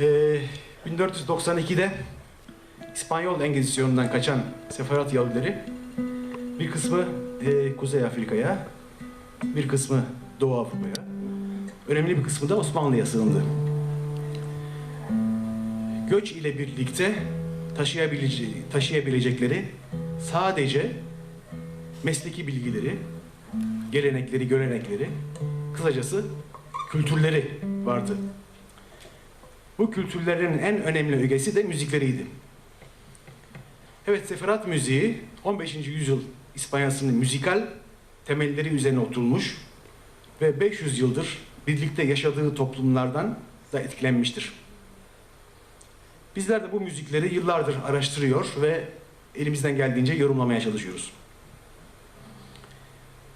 Ee, 1492'de İspanyol Engizisyonundan kaçan Seferat Yahudileri bir kısmı e, Kuzey Afrika'ya, bir kısmı Doğu Afrika'ya, önemli bir kısmı da Osmanlı'ya sığındı. Göç ile birlikte taşıyabilece taşıyabilecekleri sadece mesleki bilgileri, gelenekleri, görenekleri, kısacası kültürleri vardı. Bu kültürlerin en önemli ögesi de müzikleriydi. Evet, seferat müziği 15. yüzyıl İspanyasının müzikal temelleri üzerine oturmuş ve 500 yıldır birlikte yaşadığı toplumlardan da etkilenmiştir. Bizler de bu müzikleri yıllardır araştırıyor ve elimizden geldiğince yorumlamaya çalışıyoruz.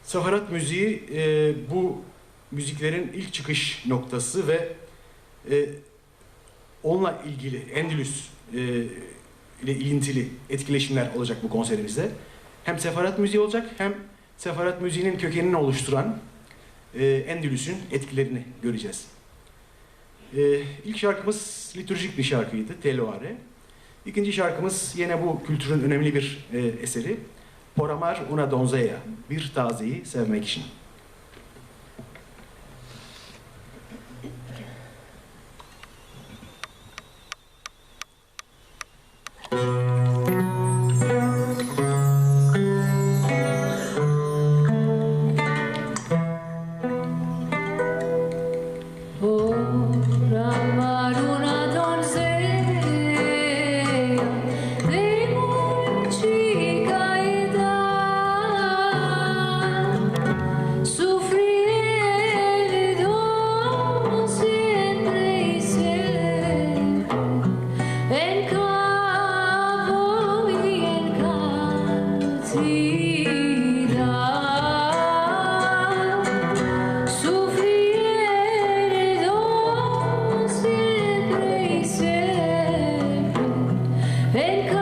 Seferat müziği e, bu müziklerin ilk çıkış noktası ve e, onunla ilgili Endülüs e, ile ilintili etkileşimler olacak bu konserimizde. Hem seferat müziği olacak hem seferat müziğinin kökenini oluşturan e, Endülüs'ün etkilerini göreceğiz. E, ilk şarkımız liturjik bir şarkıydı, Teloare. İkinci şarkımız yine bu kültürün önemli bir e, eseri. Por amar una doncella, bir tazeyi sevmek için. Welcome.